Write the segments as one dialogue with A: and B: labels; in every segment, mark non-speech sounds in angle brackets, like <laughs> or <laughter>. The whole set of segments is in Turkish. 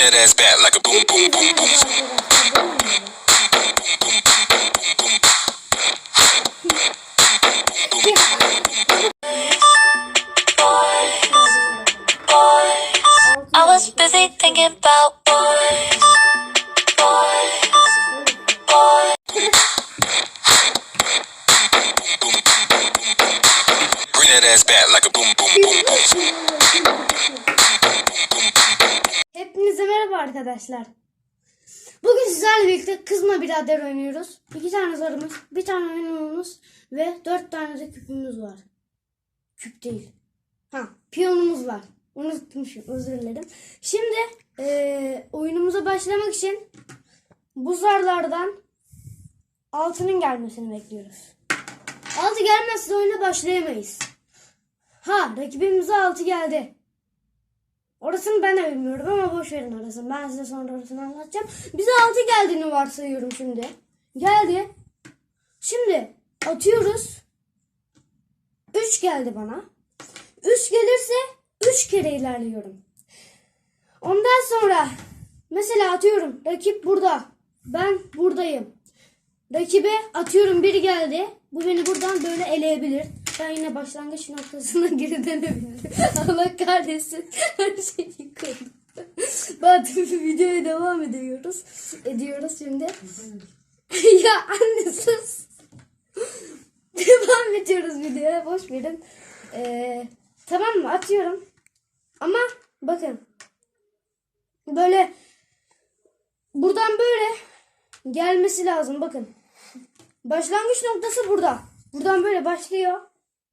A: that ass back like a boom, boom, boom, boom.
B: I was busy thinking about boys. Boys. Boys.
A: Bring that ass back like a
C: arkadaşlar. Bugün sizlerle birlikte kızma birader oynuyoruz. İki tane zarımız, bir tane oyunumuz ve dört tane de küpümüz var. Küp değil. Ha, piyonumuz var. Unutmuşum, özür dilerim. Şimdi eee, oyunumuza başlamak için bu zarlardan altının gelmesini bekliyoruz. Altı gelmezse oyuna başlayamayız. Ha, rakibimize altı geldi. Orasını ben de bilmiyorum ama boş verin orasını. Ben size sonra orasını anlatacağım. Bize 6 geldiğini varsayıyorum şimdi. Geldi. Şimdi atıyoruz. 3 geldi bana. 3 gelirse 3 kere ilerliyorum. Ondan sonra mesela atıyorum. Rakip burada. Ben buradayım. Rakibe atıyorum bir geldi. Bu beni buradan böyle eleyebilir. Ben yine başlangıç noktasına <laughs> geri dönebilirim. Allah kahretsin. <laughs> Her şey yıkıldı. <laughs> Batı videoya devam ediyoruz. Ediyoruz şimdi. ya anne sus. devam ediyoruz videoya. Boş verin. Ee, tamam mı? Atıyorum. Ama bakın. Böyle buradan böyle gelmesi lazım. Bakın. Başlangıç noktası burada. Buradan böyle başlıyor.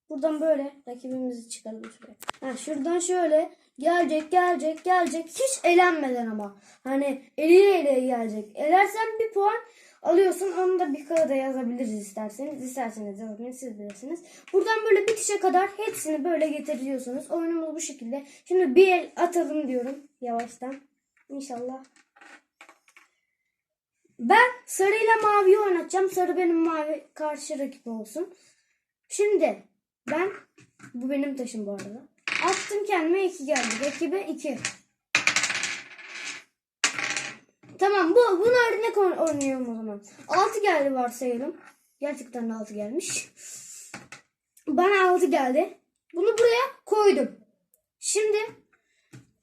C: Buradan böyle rakibimizi çıkaralım şuraya. Ha, şuradan şöyle gelecek gelecek gelecek hiç elenmeden ama. Hani eliye eliye gelecek. Elersen bir puan alıyorsun. Onu da bir kağıda yazabiliriz isterseniz. İsterseniz yazmayın siz bilirsiniz. Buradan böyle bitişe kadar hepsini böyle getiriyorsunuz. Oyunumuz bu şekilde. Şimdi bir el atalım diyorum yavaştan. İnşallah ben sarıyla maviyi oynatacağım. Sarı benim mavi karşı rakip olsun. Şimdi ben bu benim taşım bu arada. Attım kendime 2 geldi. Rakibe 2. Tamam bu bunu örnek oyn- oynuyorum o zaman. 6 geldi varsayalım. Gerçekten de 6 gelmiş. Bana 6 geldi. Bunu buraya koydum. Şimdi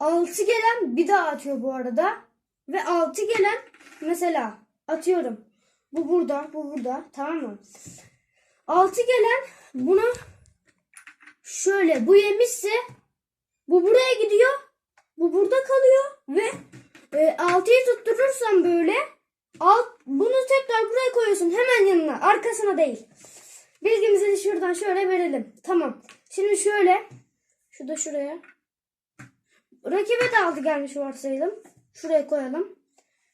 C: 6 gelen bir daha atıyor bu arada. Ve 6 gelen mesela atıyorum. Bu burada, bu burada. Tamam mı? 6 gelen buna şöyle bu yemişse bu buraya gidiyor. Bu burada kalıyor ve e, 6'yı tutturursan böyle alt, bunu tekrar buraya koyuyorsun. Hemen yanına. Arkasına değil. Bilgimizi de şuradan şöyle verelim. Tamam. Şimdi şöyle. Şu da şuraya. Rakibe de altı gelmiş varsayalım. Şuraya koyalım.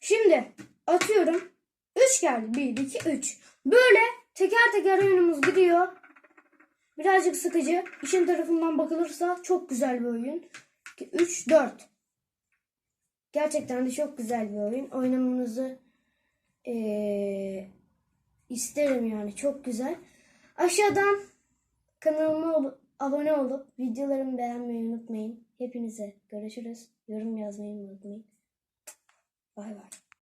C: Şimdi atıyorum. 3 geldi. 1, 2, 3. Böyle teker teker oyunumuz gidiyor. Birazcık sıkıcı. İşin tarafından bakılırsa çok güzel bir oyun. 3, 4. Gerçekten de çok güzel bir oyun. Oynamanızı eee, isterim yani. Çok güzel. Aşağıdan kanalıma abone olup videolarımı beğenmeyi unutmayın. Hepinize görüşürüz. Yorum yazmayı unutmayın. Bay bay.